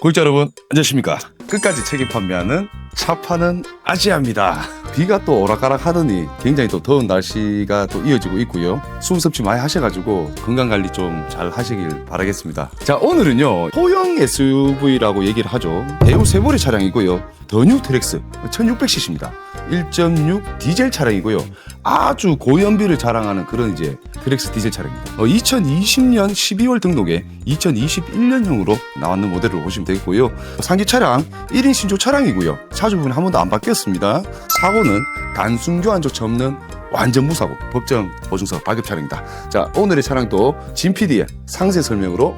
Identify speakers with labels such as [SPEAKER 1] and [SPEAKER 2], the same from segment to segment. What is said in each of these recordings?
[SPEAKER 1] 구독자 여러분 안녕하십니까? 끝까지 책임 판매하는 차파는 아지아입니다. 비가 또 오락가락 하더니 굉장히 또 더운 날씨가 또 이어지고 있고요. 수분 섭취 많이 하셔가지고 건강관리 좀 잘 하시길 바라겠습니다. 자 오늘은요 소형 SUV라고 얘기를 하죠. 대우 세보리 차량이고요. 더 뉴 트렉스 1600cc입니다. 1.6 디젤 차량이고요 아주 고연비를 자랑하는 그런 이제 트렉스 디젤 차량입니다. 어, 2020년 12월 등록에 2021년형으로 나왔는 모델을 보시면 되겠고요. 상기 차량 1인 신조 차량이고요. 차주 부분 한 번도 안 바뀌었습니다. 사고는 단순 교환조차 없는 완전 무사고 법정 보증서 발급 차량입니다. 자 오늘의 차량도 진 PD의 상세 설명으로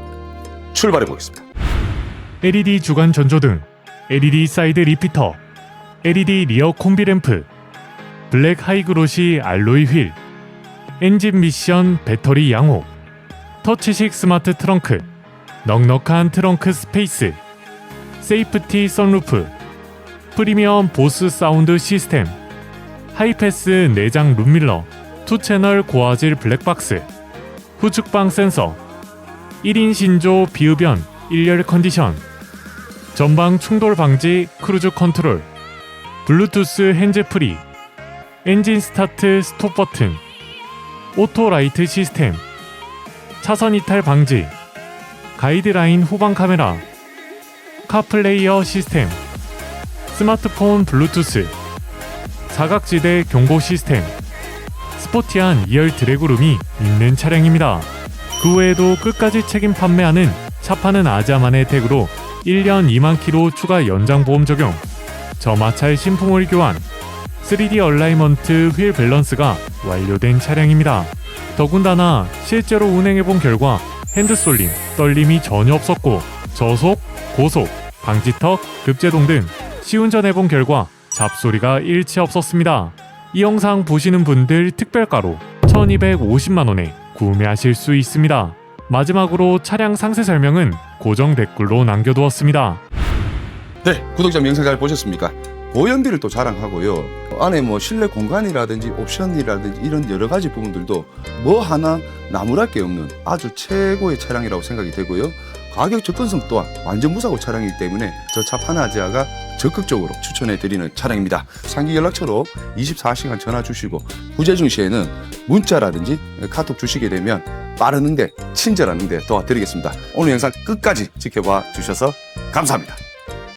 [SPEAKER 1] 출발해 보겠습니다.
[SPEAKER 2] LED 주간 전조등, LED 사이드 리피터, LED 리어 콤비 램프, 블랙 하이그로시 알로이 휠, 엔진 미션 배터리 양호, 터치식 스마트 트렁크, 넉넉한 트렁크 스페이스, 세이프티 선루프, 프리미엄 보스 사운드 시스템, 하이패스 내장 룸밀러, 투 채널 고화질 블랙박스, 후측방 센서, 1인 신조 비흡연 1열 컨디션, 전방 충돌 방지 크루즈 컨트롤, 블루투스 핸즈 프리, 엔진 스타트 스톱 버튼, 오토 라이트 시스템, 차선 이탈 방지, 가이드라인 후방 카메라, 카플레이어 시스템, 스마트폰 블루투스, 사각지대 경고 시스템, 스포티한 2열 드래그룸이 있는 차량입니다. 그 외에도 끝까지 책임 판매하는 차파는 아자만의 택으로 1년 2만 킬로 추가 연장 보험 적용, 저마찰 신품을 교환, 3D 얼라이먼트 휠 밸런스가 완료된 차량입니다. 더군다나 실제로 운행해본 결과 핸드 쏠림, 떨림이 전혀 없었고 저속, 고속, 방지턱, 급제동 등 시운전해본 결과 잡소리가 일치 없었습니다. 이 영상 보시는 분들 특별가로 1250만원에 구매하실 수 있습니다. 마지막으로 차량 상세 설명은 고정 댓글로 남겨두었습니다.
[SPEAKER 1] 네, 구독자 영상 잘 보셨습니까? 고연비를 또 자랑하고요. 안에 뭐 실내 공간이라든지 옵션이라든지 이런 여러 가지 부분들도 뭐 하나 나무랄 게 없는 아주 최고의 차량이라고 생각이 되고요. 가격 접근성 또한 완전 무사고 차량이기 때문에 저 차 파나지아가 적극적으로 추천해 드리는 차량입니다. 상기 연락처로 24시간 전화 주시고 부재 중시에는 문자라든지 카톡 주시게 되면 빠른 응대, 친절한 응대 도와드리겠습니다. 오늘 영상 끝까지 지켜봐 주셔서 감사합니다.